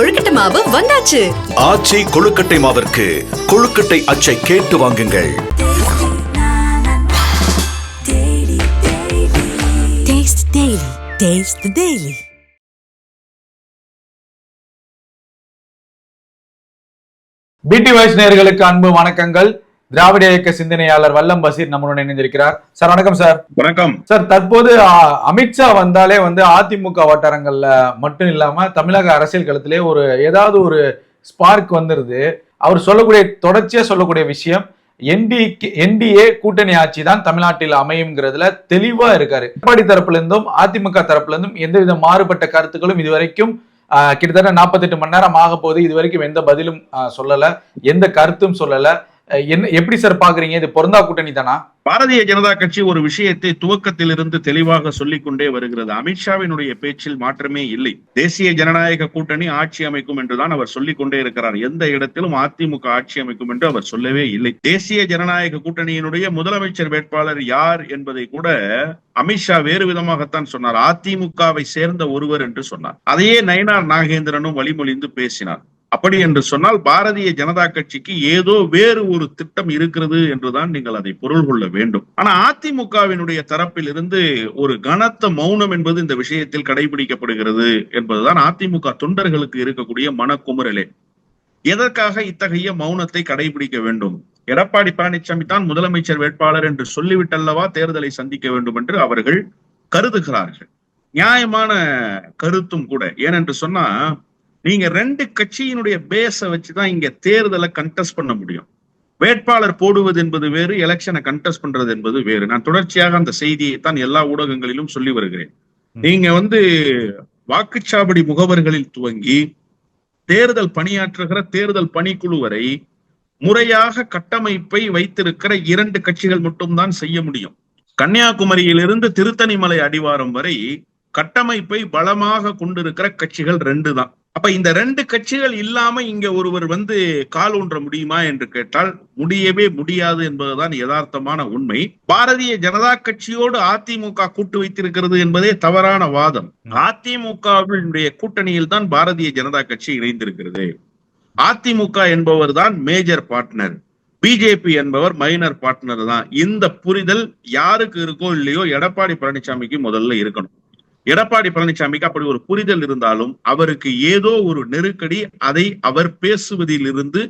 கொழுக்கட்டை மாவு வந்தாச்சு ஆச்சி கொழுக்கட்டை மாவிற்கு கொழுக்கட்டை அச்சை கேட்டு வாங்குங்கள் Taste the Daily. Taste the Daily. BD voice நேயர்களுக்கு அன்பு வணக்கங்கள் திராவிட இயக்க சிந்தனையாளர் வல்லம் பசீர் நம்மளுடன் இணைந்திருக்கிறார். சார் வணக்கம் சார். வணக்கம். சார் தற்போது அமித்ஷா வந்தாலே வந்து அதிமுக வட்டாரங்கள்ல மட்டும் இல்லாம தமிழக அரசியல் களத்திலே ஒரு ஏதாவது ஒரு ஸ்பார்க் வந்துருது. அவர் சொல்லக்கூடிய தொடர்ச்சியா சொல்லக்கூடிய விஷயம் என்டி என்டிஏ கூட்டணி ஆட்சி தான் தமிழ்நாட்டில் அமையுங்கிறதுல தெளிவா இருக்காரு. எடப்பாடி தரப்புல இருந்தும் அதிமுக தரப்புல இருந்தும் எந்தவித மாறுபட்ட கருத்துக்களும் இதுவரைக்கும் கிட்டத்தட்ட 48 மணி நேரம் ஆக போது இது வரைக்கும் எந்த பதிலும் சொல்லல. எந்த கருத்தும் சொல்லல. என்ன எப்படி சார் பாக்குறீங்க? இது பொருந்தா கூட்டணி தானா? பாரதிய ஜனதா கட்சி ஒரு விஷயத்தை துவக்கத்திலிருந்து தெளிவாக சொல்லிக் கொண்டே வருகிறது. அமித்ஷாவினுடைய பேச்சில் மாற்றமே இல்லை. தேசிய ஜனநாயக கூட்டணி ஆட்சி அமைக்கும் என்றுதான் அவர் சொல்லிக் கொண்டே இருக்கிறார். எந்த இடத்திலும் அதிமுக ஆட்சி அமைக்கும் என்று அவர் சொல்லவே இல்லை. தேசிய ஜனநாயக கூட்டணியினுடைய முதலமைச்சர் வேட்பாளர் யார் என்பதை கூட அமித்ஷா வேறு விதமாகத்தான் சொன்னார். அதிமுகவை சேர்ந்த ஒருவர் என்று சொன்னார். அதையே நயனார் நாகேந்திரனும் வழிமொழிந்து பேசினார். அப்படி என்று சொன்னால் பாரதிய ஜனதா கட்சிக்கு ஏதோ வேறு ஒரு திட்டம் இருக்கிறது என்றுதான் நீங்கள் அதை பொருள் கொள்ள வேண்டும். ஆனா அதிமுகவினுடைய தரப்பில் இருந்து ஒரு கனத்த மௌனம் என்பது இந்த விஷயத்தில் கடைபிடிக்கப்படுகிறது என்பதுதான் அதிமுக தொண்டர்களுக்கு இருக்கக்கூடிய மனக்குமுறலே. எதற்காக இத்தகைய மௌனத்தை கடைபிடிக்க வேண்டும்? எடப்பாடி பழனிசாமி தான் முதலமைச்சர் வேட்பாளர் என்று சொல்லிவிட்டல்லவா தேர்தலை சந்திக்க வேண்டும் என்று அவர்கள் கருதுகிறார்கள். நியாயமான கருத்தும் கூட. ஏனென்று சொன்னா நீங்க ரெண்டு கட்சியினுடைய பேஸ வச்சுதான் இங்க தேர்தலை கண்டெஸ்ட் பண்ண முடியும். வேட்பாளர் போடுவது என்பது வேறு எலெக்ஷனை கண்டெஸ்ட் பண்றது என்பது வேறு. நான் தொடர்ச்சியாக அந்த செய்தியை தான் எல்லா ஊடகங்களிலும் சொல்லி வருகிறேன். நீங்க வந்து வாக்குச்சாவடி முகவர்களில் துவங்கி தேர்தல் பணியாற்றுகிற தேர்தல் பணிக்குழு வரை முறையாக கட்டமைப்பை வைத்திருக்கிற இரண்டு கட்சிகள் மட்டும்தான் செய்ய முடியும். கன்னியாகுமரியிலிருந்து திருத்தணிமலை அடிவாரம் வரை கட்டமைப்பை பலமாக கொண்டிருக்கிற கட்சிகள் ரெண்டு தான். அப்ப இந்த ரெண்டு கட்சிகள் இல்லாம இங்க ஒருவர் வந்து கால் ஊன்ற முடியுமா என்று கேட்டால் முடியவே முடியாது என்பதுதான் யதார்த்தமான உண்மை. பாரதிய ஜனதா கட்சியோடு அதிமுக கூட்டு வைத்திருக்கிறது என்பதே தவறான வாதம். அதிமுகவினுடைய கூட்டணியில் தான் பாரதிய ஜனதா கட்சி இணைந்திருக்கிறது. அதிமுக என்பவர் தான் மேஜர் பார்ட்னர். பிஜேபி என்பவர் மைனர் பார்ட்னர் தான். இந்த புரிதல் யாருக்கு இருக்கோ இல்லையோ எடப்பாடி பழனிசாமிக்கு முதல்ல இருக்கணும். எடப்பாடி பழனிசாமிக்கு அப்படி ஒரு புரிதல் இருந்தாலும் அவருக்கு ஏதோ ஒரு நெருக்கடி அதை அவர் பேசுவதிலிருந்து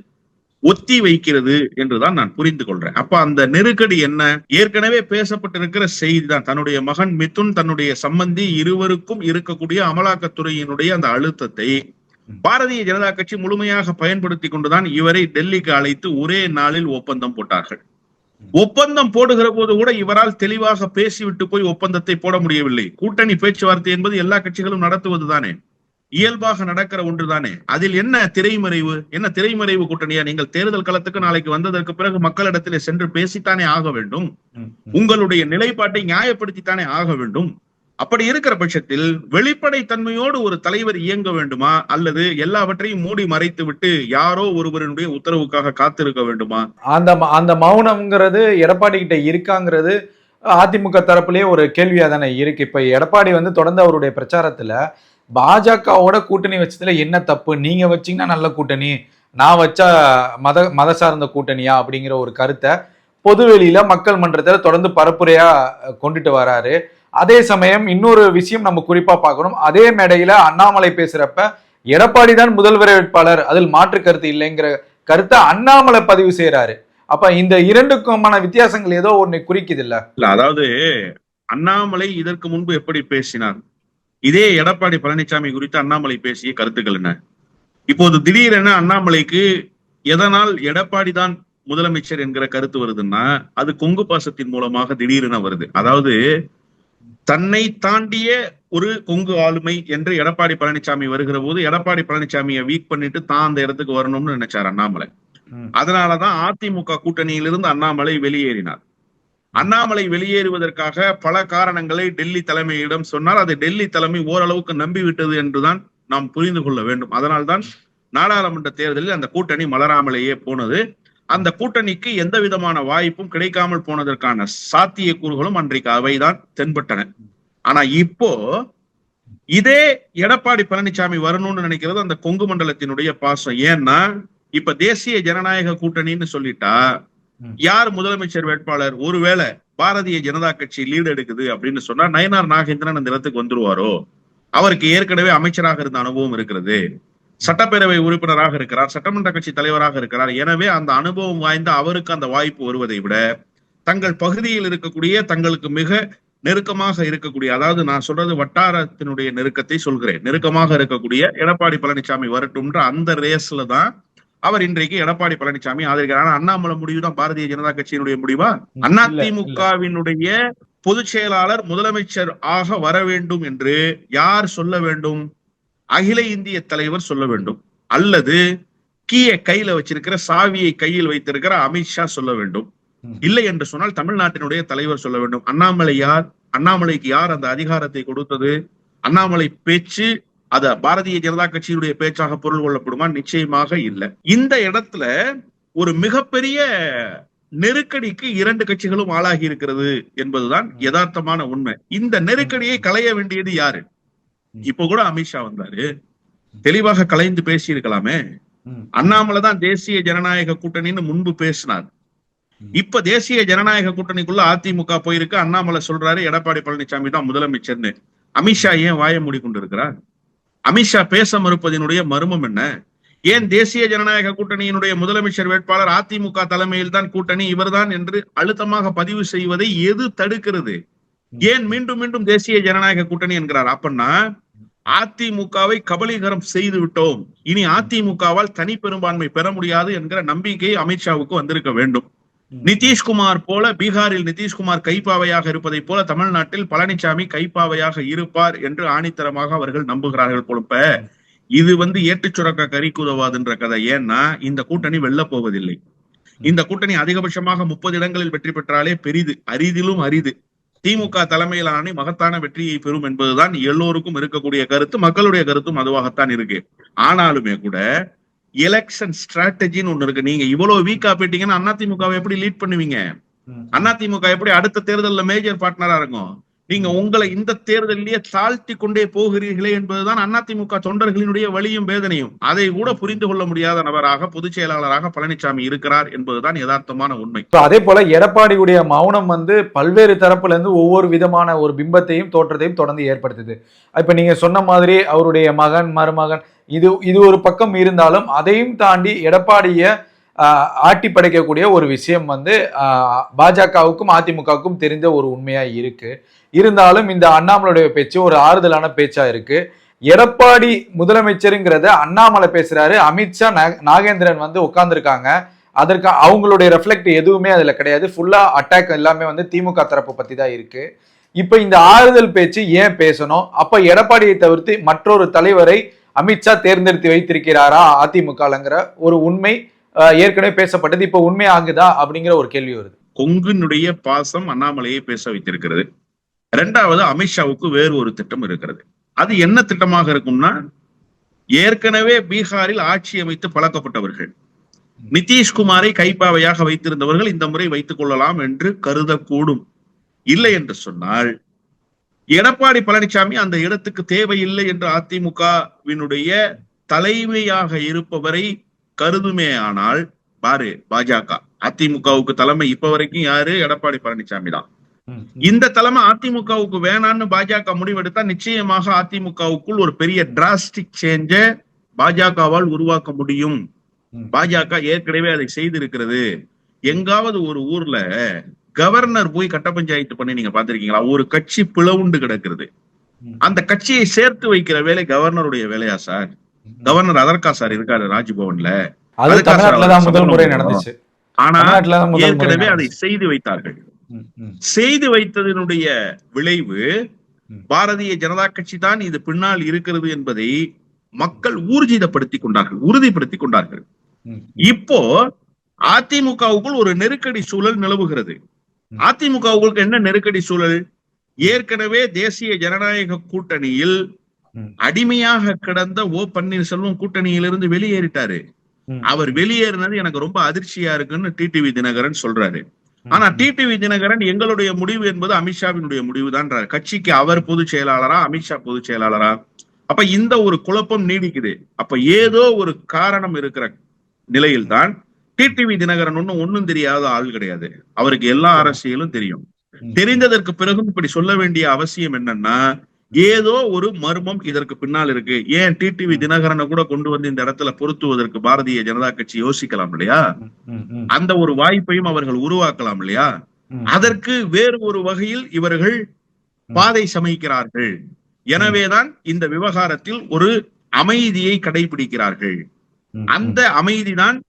ஒத்தி வைக்கிறது என்றுதான் நான் புரிந்து கொள்றேன். அப்ப அந்த நெருக்கடி என்ன? ஏற்கனவே பேசப்பட்டிருக்கிற செய்தி தான் தன்னுடைய மகன் மிதுன் தன்னுடைய சம்பந்தி இருவருக்கும் இருக்கக்கூடிய அமலாக்கத்துறையினுடைய அந்த அழுத்தத்தை பாரதிய ஜனதா கட்சி முழுமையாக பயன்படுத்தி கொண்டுதான் இவரை டெல்லிக்கு அழைத்து ஒரே நாளில் ஒப்பந்தம் போட்டார்கள். ஒப்பந்தம் போடுகிற போது கூட இவரால் தெளிவாக பேசிவிட்டு போய் ஒப்பந்தத்தை போட முடியவில்லை. கூட்டணி பேச்சுவார்த்தை என்பது எல்லா கட்சிகளும் நடத்துவது தானே. இயல்பாக நடக்கிற ஒன்றுதானே அதில் என்ன திரைமறைவு? என்ன திரைமறைவு கூட்டணியா? நீங்கள் தேர்தல் களத்துக்கு நாளைக்கு வந்ததற்கு பிறகு மக்களிடத்திலே சென்று பேசித்தானே ஆக வேண்டும். உங்களுடைய நிலைப்பாட்டை நியாயப்படுத்தித்தானே ஆக வேண்டும். அப்படி இருக்கிற பட்சத்தில் வெளிப்படை தன்மையோடு ஒரு தலைவர் இயங்க வேண்டுமா? அல்லது எல்லாவற்றையும் மூடி மறைத்து விட்டு யாரோ ஒருவருடைய உத்தரவுக்காக காத்திருக்க வேண்டுமா? அந்த ம- அந்த மௌனம்ங்கிறது எடப்பாடி கிட்ட இருக்காங்கிறது அதிமுக தரப்புலயே ஒரு கேள்வியா தானே இருக்கு. இப்ப எடப்பாடி வந்து தொடர்ந்து அவருடைய பிரச்சாரத்துல பாஜகவோட கூட்டணி வச்சதுல என்ன தப்பு? நீங்க வச்சீங்கன்னா நல்ல கூட்டணி நான் வச்சா மத மத சார்ந்த கூட்டணியா? அப்படிங்கிற ஒரு கருத்தை பொதுவெளியில மக்கள் மன்றத்தில் தொடர்ந்து பரப்புரையா கொண்டுட்டு வராரு. அதே சமயம் இன்னொரு விஷயம் நம்ம குறிப்பா பார்க்கணும். அதே மேடையில அண்ணாமலை பேசுறப்ப எடப்பாடி தான் முதல்வர் வேட்பாளர் அதில் மாற்று கருத்து இல்லைங்கிற கருத்தை அண்ணாமலை பதிவு செய்யறாரு அப்ப இந்த இரண்டுக்குமான வித்தியாசங்கள் ஏதோ ஒன்னு குறிக்குது இல்ல இல்ல அதாவது அண்ணாமலை இதற்கு முன்பு எப்படி பேசினார்? இதே எடப்பாடி பழனிசாமி குறித்து அண்ணாமலை பேசிய கருத்துக்கள் என்ன? இப்போது திடீரென அண்ணாமலைக்கு எதனால் எடப்பாடி தான் முதலமைச்சர் என்கிற கருத்து வருதுன்னா அது கொங்கு பாசத்தின் மூலமாக திடீரென வருது. அதாவது தன்னை தாண்டிய ஒரு கொங்கு ஆளுமை என்று எடப்பாடி பழனிசாமி வருகிற போது எடப்பாடி பழனிசாமியை வீக் பண்ணிட்டு தான் அந்த இடத்துக்கு வரணும்னு நினைச்சார் அண்ணாமலை. அதனாலதான் அதிமுக கூட்டணியிலிருந்து அண்ணாமலை வெளியேறினார். அண்ணாமலை வெளியேறுவதற்காக பல காரணங்களை டெல்லி தலைமையிடம் சொன்னார். அதை டெல்லி தலைமை ஓரளவுக்கு நம்பிவிட்டது என்றுதான் நாம் புரிந்து கொள்ள வேண்டும். அதனால்தான் நாடாளுமன்ற தேர்தலில் அந்த கூட்டணி மலராமலேயே போனது. அந்த கூட்டணிக்கு எந்த விதமான வாய்ப்பும் கிடைக்காமல் போனதற்கான சாத்தியக்கூறுகளும் அன்றைக்கு அவைதான் தென்பட்டன. ஆனா இப்போ இதே எடப்பாடி பழனிசாமி வரணும்னு நினைக்கிறது அந்த கொங்கு மண்டலத்தினுடைய பாசம். ஏன்னா இப்ப தேசிய ஜனநாயக கூட்டணின்னு சொல்லிட்டா. யார் முதலமைச்சர் வேட்பாளர்? ஒருவேளை பாரதிய ஜனதா கட்சி லீடு எடுக்குது அப்படின்னு சொன்னா நயனார் நாகேந்திரன் அந்த இடத்துக்கு வந்துருவாரோ? அவருக்கு ஏற்கனவே அமைச்சராக இருந்த அனுபவம் இருக்கிறது. சட்டப்பேரவை உறுப்பினராக இருக்கிறார் சட்டமன்ற கட்சி தலைவராக இருக்கிறார். எனவே அந்த அனுபவம் வாய்ந்த அவருக்கு அந்த வாய்ப்பு வருவதை விட தங்கள் பகுதியில் இருக்கக்கூடிய தங்களுக்கு மிக நெருக்கமாக இருக்கக்கூடிய அதாவது நான் சொல்றது வட்டாரத்தினுடைய நெருக்கத்தை சொல்கிறேன். நெருக்கமாக இருக்கக்கூடிய எடப்பாடி பழனிசாமி வரட்டும்ன்ற அந்த ரேஸ்ல தான் அவர் இன்றைக்கு எடப்பாடி பழனிசாமி ஆதரிக்கிறார். அண்ணாமலை முடிவு தான் பாரதிய ஜனதா கட்சியினுடைய முடிவா. அதிமுகவினுடைய பொதுச் செயலாளர் முதலமைச்சர் ஆக வர வேண்டும் என்று யார் சொல்ல வேண்டும்? அகில இந்திய தலைவர் சொல்ல வேண்டும். அல்லது கீயை கையில வச்சிருக்கிற சாவியை கையில் வைத்திருக்கிற அமித்ஷா சொல்ல வேண்டும். இல்லை என்று சொன்னால் தமிழ்நாட்டினுடைய தலைவர் சொல்ல வேண்டும். அண்ணாமலை யார்? அண்ணாமலைக்கு யார் அந்த அதிகாரத்தை கொடுத்தது? அண்ணாமலை பேச்சு அத பாரதிய ஜனதா கட்சியினுடைய பேச்சாக பொருள் கொள்ளப்படுமா? நிச்சயமாக இல்லை. இந்த இடத்துல ஒரு மிகப்பெரிய நெருக்கடிக்கு இரண்டு கட்சிகளும் ஆளாகி இருக்கிறது என்பதுதான் யதார்த்தமான உண்மை. இந்த நெருக்கடியை களைய வேண்டியது யாரு? இப்ப கூட அமித்ஷா வந்தாரு. தெளிவாக கலைந்து பேசி இருக்கலாமே. அண்ணாமலை தான் தேசிய ஜனநாயக கூட்டணின்னு முன்பு பேசினார். இப்ப தேசிய ஜனநாயக கூட்டணிக்குள்ள அதிமுக போயிருக்கு. அண்ணாமலை சொல்றாரு எடப்பாடி பழனிசாமி தான் முதலமைச்சர்னு. அமித்ஷா ஏன் வாய மூடிக்கொண்டு இருக்கிறார் அமித்ஷா பேச மறுப்பதனுடைய மர்மம் என்ன? ஏன் தேசிய ஜனநாயக கூட்டணியினுடைய முதலமைச்சர் வேட்பாளர் அதிமுக தலைமையில் தான் கூட்டணி இவர்தான் என்று அழுத்தமாக பதிவு செய்வதை எது தடுக்கிறது? ஏன் மீண்டும் மீண்டும் தேசிய ஜனநாயக கூட்டணி என்கிறார் அப்பன்னா அதிமுகவை கபலீகரம் செய்து விட்டோம். இனி அதிமுகவால் தனி பெரும்பான்மை பெற முடியாது என்கிற நம்பிக்கை அமித்ஷாவுக்கு வந்திருக்க வேண்டும். நிதிஷ்குமார் போல பீகாரில் நிதிஷ்குமார் கைப்பாவையாக இருப்பதை போல தமிழ்நாட்டில் பழனிசாமி கைப்பாவையாக இருப்பார் என்று ஆணித்தரமாக அவர்கள் நம்புகிறார்கள் பொழுப்ப. இது வந்து ஏட்டுச் சுரக்க கறிக்கு உதவாதுன்ற கதை. ஏன்னா இந்த கூட்டணி வெல்ல போவதில்லை. இந்த கூட்டணி அதிகபட்சமாக முப்பது இடங்களில் வெற்றி பெற்றாலே பெரிது. அரிதிலும் அரிது. திமுக தலைமையிலான மகத்தான வெற்றியை பெறும் என்பதுதான் எல்லோருக்கும் இருக்கக்கூடிய கருத்து மக்களுடைய கருத்தும் அதுவாகத்தான் இருக்கு. ஆனாலுமே கூட எலெக்ஷன் ஸ்ட்ராட்டஜின்னு ஒண்ணு இருக்கு. நீங்க இவ்வளவு வீக்கா போயிட்டீங்கன்னா அதிமுகவை எப்படி லீட் பண்ணுவீங்க. அதிமுக எப்படி அடுத்த தேர்தல்ல மேஜர் பார்ட்னரா இருக்கும்? நீங்க உங்களை இந்த தேர்தலிலேயே தாழ்த்தி கொண்டே போகிறீர்களே என்பதுதான் அதிமுக தொண்டர்களினுடைய வழியும் வேதனையும். அதை கூட புரிந்து கொள்ள முடியாத நபராக பொதுச் செயலாளராக பழனிசாமி இருக்கிறார் என்பதுதான் யதார்த்தமான உண்மை. அதே போல எடப்பாடியுடைய மௌனம் வந்து பல்வேறு தரப்புல இருந்து ஒவ்வொரு விதமான ஒரு பிம்பத்தையும் தோற்றத்தையும் தொடர்ந்து ஏற்படுத்துது. இப்ப நீங்க சொன்ன மாதிரி அவருடைய மகன் மருமகன் இது இது ஒரு பக்கம் இருந்தாலும் அதையும் தாண்டி எடப்பாடிய ஆட்டி படைக்கக்கூடிய ஒரு விஷயம் வந்து பாஜகவுக்கும் அதிமுகவுக்கும் தெரிந்த ஒரு உண்மையா இருக்கு. இருந்தாலும் இந்த அண்ணாமலையுடைய பேச்சு ஒரு ஆறுதலான பேச்சா இருக்கு. எடப்பாடி முதலமைச்சருங்கிறத அண்ணாமலை பேசுறாரு. அமித்ஷா நாகேந்திரன் வந்து உட்கார்ந்துருக்காங்க. அதற்கு அவங்களுடைய ரெஃப்ளெக்ட் எதுவுமே அதுல கிடையாது. ஃபுல்லா அட்டாக் எல்லாமே வந்து திமுக தரப்பு பத்தி தான் இருக்கு. இப்ப இந்த ஆறுதல் பேச்சு ஏன் பேசணும்? அப்ப எடப்பாடியை தவிர்த்து மற்றொரு தலைவரை அமித்ஷா தேர்ந்தெடுத்து வைத்திருக்கிறாரா அதிமுகங்கிற ஒரு உண்மை ஏற்கனவே பேசப்பட்டது இப்ப உண்மை ஆகுதா அப்படிங்கிற ஒரு கேள்வி வருது. கொங்குனுடைய பாசம் அண்ணாமலையை பேச வைத்திருக்கிறது. இரண்டாவது அமித்ஷாவுக்கு வேறு ஒரு திட்டம் இருக்கிறது. அது என்ன திட்டமாக இருக்கும்னா ஏற்கனவே பீகாரில் ஆட்சி அமைத்து பழக்கப்பட்டவர்கள். நிதிஷ்குமாரை கைப்பாவையாக வைத்திருந்தவர்கள் இந்த முறை வைத்துக் கொள்ளலாம் என்று கருதக்கூடும். இல்லை என்று சொன்னால் எடப்பாடி பழனிசாமி அந்த இடத்துக்கு தேவையில்லை என்று அதிமுகவினுடைய தலைமையாக இருப்பவரை கருதுமே ஆனால் பாரு பாஜக அதிமுகவுக்கு தலைமை இப்ப வரைக்கும் யாரு? எடப்பாடி பழனிசாமி தான். இந்த தலைமை அதிமுகவுக்கு வேணான்னு பாஜக முடிவெடுத்தா நிச்சயமாக அதிமுகவுக்குள் ஒரு பெரிய டிராஸ்டிக் சேஞ்ச பாஜகவால் உருவாக்க முடியும். பாஜக ஏற்கனவே அதை செய்திருக்கிறது. எங்காவது ஒரு ஊர்ல கவர்னர் போய் கட்ட பஞ்சாயத்து பண்ணி நீங்க பாத்திருக்கீங்களா ஒரு கட்சி பிளவுண்டு கிடக்கிறது. அந்த கட்சியை சேர்த்து வைக்கிற வேலை கவர்னருடைய வேலையா சார்? கவர்னர் அதற்கா சார் இருக்காரு ராஜ்பவன்ல நடந்துச்சு ஆனா ஏற்கனவே அதை. செய்து வைத்தார்கள் செய்து வைத்ததனுடைய விளைவு. பாரதிய ஜனதா கட்சி தான் இது பின்னால் இருக்கிறது என்பதை மக்கள் ஊர்ஜிதப்படுத்திக் கொண்டார்கள் உறுதிப்படுத்திக் கொண்டார்கள். இப்போ அதிமுகவுக்குள் ஒரு நெருக்கடி சூழல் நிலவுகிறது. அதிமுகவுக்கு என்ன நெருக்கடி சூழல் ஏற்கனவே தேசிய ஜனநாயக கூட்டணியில். அடிமையாக கிடந்த ஓ பன்னீர்செல்வம் கூட்டணியிலிருந்து வெளியேறிட்டாரு. அவர் வெளியேறினது எனக்கு ரொம்ப அதிர்ச்சியா இருக்குன்னு டிடிவி தினகரன் சொல்றாரு. ஆனா டிடிவி தினகரன் எங்களுடைய முடிவு என்பது அமித்ஷாவினுடைய முடிவு தான் கட்சிக்கு அவர் பொதுச் செயலாளரா அமித்ஷா பொதுச் செயலாளரா? அப்ப இந்த ஒரு குழப்பம் நீடிக்குது. அப்ப ஏதோ ஒரு காரணம் இருக்கிற நிலையில்தான் டிடிவி தினகரன் ஒன்னும் ஒண்ணும் தெரியாத ஆள் கிடையாது. அவருக்கு எல்லா அரசியலும் தெரியும். தெரிந்ததற்கு பிறகும் இப்படி சொல்ல வேண்டிய அவசியம் என்னன்னா ஏதோ ஒரு மர்மம் இதற்கு பின்னால் இருக்கு. ஏன் டிடிவி தினகரனை கூட கொண்டு வந்து இந்த இடத்துல பொருத்துவதற்கு பாரதிய ஜனதா கட்சி யோசிக்கலாம் இல்லையா? அந்த ஒரு வாய்ப்பையும் அவர்கள் உருவாக்கலாம் இல்லையா. அதற்கு வேறு ஒரு வகையில் இவர்கள் பாதை சமைக்கிறார்கள். எனவேதான் இந்த விவகாரத்தில் ஒரு அமைதியை கடைபிடிக்கிறார்கள். அந்த அமைதிதான்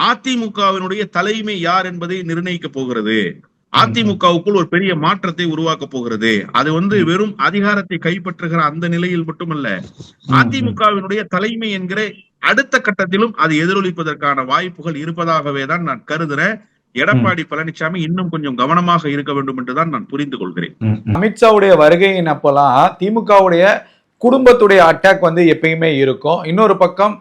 அதிமுகவினுடைய தலைமை யார் என்பதை நிர்ணயிக்க போகிறது. அதிமுகவுக்குள் ஒரு பெரிய மாற்றத்தை உருவாக்க போகிறது. அது வந்து வெறும் அதிகாரத்தை கைப்பற்றுகிற அந்த நிலையில் மட்டுமல்ல. அதிமுகவினுடைய தலைமை என்கிற அடுத்த கட்டத்திலும் அது எதிரொலிப்பதற்கான வாய்ப்புகள் இருப்பதாகவே தான் நான் கருதுறேன். எடப்பாடி பழனிசாமி இன்னும் கொஞ்சம் கவனமாக இருக்க வேண்டும் என்றுதான் நான் புரிந்து கொள்கிறேன். அமித்ஷாவுடைய வருகையின் அப்பெல்லாம் திமுகவுடைய குடும்பத்துடைய அட்டாக் வந்து எப்பயுமே இருக்கும். இன்னொரு பக்கம்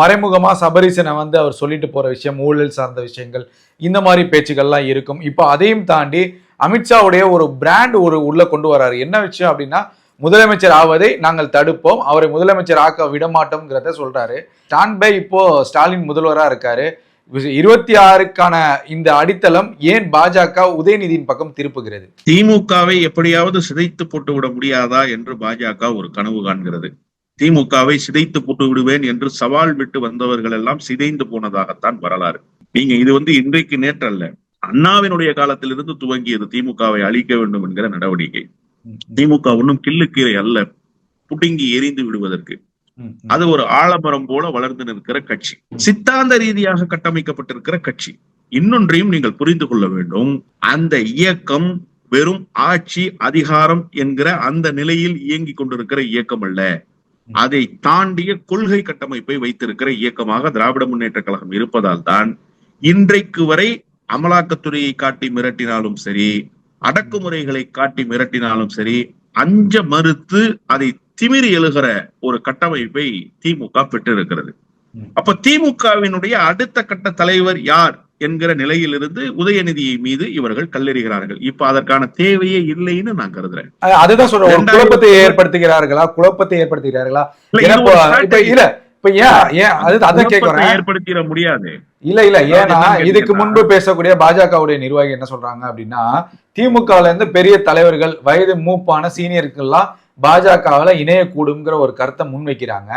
மறைமுகமாக சபரிசனை வந்து அவர் சொல்லிட்டு போகிற விஷயம் ஊழல் சார்ந்த விஷயங்கள் இந்த மாதிரி பேச்சுக்கள்லாம் இருக்கும். இப்போ அதையும் தாண்டி அமித்ஷாவுடைய ஒரு பிராண்ட் ஒரு உள்ளே கொண்டு வராரு. என்ன விஷயம் அப்படின்னா முதலமைச்சர் ஆவதை நாங்கள் தடுப்போம் அவரை முதலமைச்சர் ஆக்க விடமாட்டோங்கிறத சொல்கிறாரு சொல்றாரு. ஸ்டாண்ட் பை இப்போ ஸ்டாலின் முதல்வராக இருக்காரு. இருபத்தி ஆறுக்கான இந்த அடித்தளம் ஏன் பாஜக உதயநிதியின் பக்கம் திருப்புகிறது? திமுகவை எப்படியாவது சிதைத்து போட்டு விட முடியாதா என்று பாஜக ஒரு கனவு காண்கிறது. திமுகவை சிதைத்து போட்டு விடுவேன் என்று சவால் விட்டு வந்தவர்கள் எல்லாம் சிதைந்து போனதாகத்தான் வரலாறு. நீங்க இது வந்து இன்றைக்கு நேற்றல்ல அண்ணாவினுடைய காலத்திலிருந்து துவங்கியது திமுகவை அழிக்க வேண்டும் என்கிற நடவடிக்கை. திமுக ஒன்றும் கில்லுக்கீரை அல்ல புடுங்கி எரிந்து விடுவதற்கு. அது ஒரு ஆலமரம் போல வளர்ந்து நிற்கிற கட்சி. சித்தாந்த ரீதியாக கட்டமைக்கப்பட்டிருக்கிற கட்சி. இன்னொன்றையும் நீங்கள் புரிந்து கொள்ள வேண்டும் அந்த இயக்கம் வெறும் ஆட்சி அதிகாரம் என்கிற அந்த நிலையில் இயங்கிக் கொண்டிருக்கிற இயக்கம் அல்ல. அதை தாண்டிய கொள்கை கட்டமைப்பை வைத்திருக்கிற இயக்கமாக திராவிட முன்னேற்ற கழகம் இருப்பதால் தான் இன்றைக்கு வரை அமலாக்கத்துறையை காட்டி மிரட்டினாலும் சரி அடக்குமுறைகளை காட்டி மிரட்டினாலும் சரி அஞ்ச மறுத்து அதை திமிரி எழுகிற ஒரு கட்டமைப்பை திமுக பெற்றிருக்கிறது. அப்ப திமுகவினுடைய அடுத்த கட்ட தலைவர் யார் என்கிற நிலையிலிருந்து உதயநிதியை மீது இவர்கள் கல்லெறிகிறார்கள். இப்ப அதற்கான தேவையே இல்லைன்னு நான் கருதுறேன். அதுதான் சொல்றேன். குழப்பத்தை ஏற்படுத்துகிறார்களா? குழப்பத்தை ஏற்படுத்துகிறார்களா? இல்ல, இப்போ- ஏன் ஏன் அது அதான் கேக்குறேன் ஏற்படுத்திட முடியாது. இல்ல இல்ல. ஏன்னா இதுக்கு. முன்பு பேசக்கூடிய பாஜகவுடைய நிர்வாகி என்ன சொல்றாங்க அப்படின்னா திமுகல இருந்து பெரிய தலைவர்கள் வயது மூப்பான சீனியர்கள்லாம் பாஜகவுல இணையக்கூடுங்கிற ஒரு கருத்தை முன்வைக்கிறாங்க.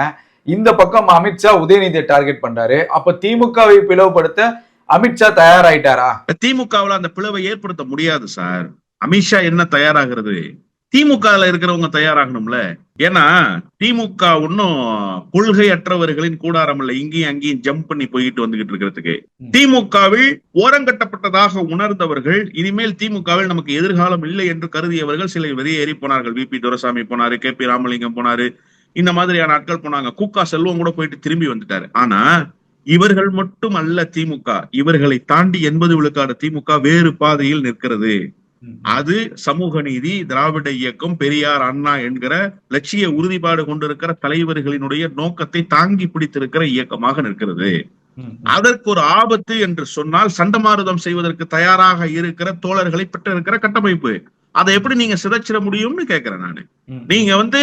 இந்த பக்கம் அமித்ஷா உதயநிதியை டார்கெட் பண்றாரு. அப்ப திமுகவை பிளவுபடுத்த அமித்ஷா தயாராயிட்டாரா? திமுகவுல அந்த பிளவை ஏற்படுத்த முடியாது சார். அமித்ஷா என்ன தயாராகிறது? திமுகல இருக்கிறவங்க தயாராகணும்ல. ஏன்னா திமுக ஒன்னும் கொள்கையற்றவர்களின் கூடாரம் இல்ல. இங்கேயும் அங்கேயும் ஜம்ப் பண்ணி போயிட்டு வந்துகிட்டு இருக்கிறதுக்கு. திமுகவில் ஓரங்கட்டப்பட்டதாக உணர்ந்தவர்கள் இனிமேல் திமுகவில் நமக்கு எதிர்காலம் இல்லை என்று கருதியவர்கள் சிலர் வெளியேறி போனார்கள். வி பி துரைசாமி போனாரு கே பி ராமலிங்கம் போனாரு. இந்த மாதிரியான ஆட்கள் போனாங்க. குக்கா செல்வம் கூட போயிட்டு திரும்பி வந்துட்டாரு. ஆனா இவர்கள் மட்டும் அல்ல திமுக. இவர்களை தாண்டி எண்பது விழுக்காடு திமுக வேறு பாதையில் நிற்கிறது. அது சமூக நீதி திராவிட இயக்கம் பெரியார் அண்ணா என்கிற லட்சிய உறுதிப்பாடு கொண்டிருக்கிற தலைவர்களினுடைய நோக்கத்தை தாங்கி பிடித்திருக்கிற இயக்கமாக நிற்கிறது. அதற்கு ஒரு ஆபத்து என்று சொன்னால் சண்டமாருதம் செய்வதற்கு தயாராக இருக்கிற தோழர்களை பெற்றிருக்கிற கட்டமைப்பு. அதை எப்படி நீங்க சிதைச்சிட முடியும்னு கேட்கிறேன் நானு. நீங்க வந்து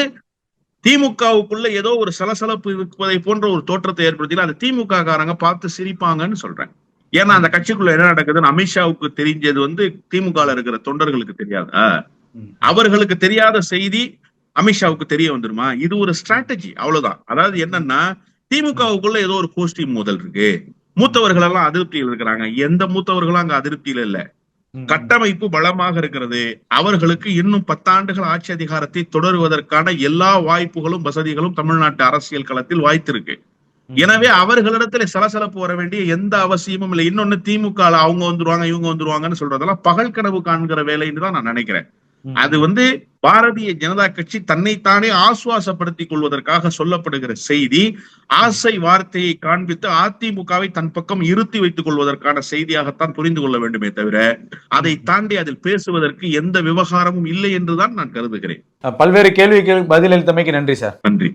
திமுகவுக்குள்ள ஏதோ ஒரு சலசலப்பு இருப்பதை போன்ற ஒரு தோற்றத்தை ஏற்படுத்தி அது திமுக காரங்க பார்த்து சிரிப்பாங்கன்னு சொல்றேன். ஏன்னா அந்த கட்சிக்குள்ள என்ன நடக்குதுன்னு அமித்ஷாவுக்கு தெரிஞ்சது வந்து திமுக இருக்கிற தொண்டர்களுக்கு தெரியாதா. அவர்களுக்கு தெரியாத செய்தி அமித்ஷாவுக்கு தெரிய வந்துருமா? இது ஒரு ஸ்ட்ராட்டஜி அவ்வளவுதான். அதாவது என்னன்னா திமுகவுக்குள்ள ஏதோ ஒரு கோஷ்டி மோதல் இருக்கு. மூத்தவர்கள் எல்லாம் அதிருப்தியில் இருக்கிறாங்க. எந்த மூத்தவர்களும் அங்க அதிருப்தியில இல்ல. கட்டமைப்பு பலமாக இருக்கிறது. அவர்களுக்கு இன்னும் பத்தாண்டுகள் ஆட்சி அதிகாரத்தை தொடருவதற்கான எல்லா வாய்ப்புகளும் வசதிகளும் தமிழ்நாட்டு அரசியல் களத்தில் வாய்த்திருக்கு. எனவே அவர்களிடத்துல சலசலப்பு வர வேண்டிய எந்த அவசியமும் இல்லை. இன்னொன்னு திமுக அவங்க வந்துருவாங்க இவங்க வந்துருவாங்கன்னு சொல்றதெல்லாம் பகல் கனவு காண்கிற வேலைன்னு தான் நான் நினைக்கிறேன். அது வந்து பாரதிய ஜனதா கட்சி தன்னைத்தானே ஆசுவாசப்படுத்திக் கொள்வதற்காக சொல்லப்படுகிற செய்தி ஆசை வார்த்தையை காண்பித்து அதிமுகவை தன் பக்கம் இருத்தி வைத்துக் கொள்வதற்கான செய்தியாகத்தான் புரிந்து கொள்ள வேண்டுமே தவிர அதை தாண்டி அதில் பேசுவதற்கு எந்த விவகாரமும் இல்லை என்றுதான் நான் கருதுகிறேன். பல்வேறு கேள்விகளுக்கு பதிலளித்தமைக்கு நன்றி சார். நன்றி.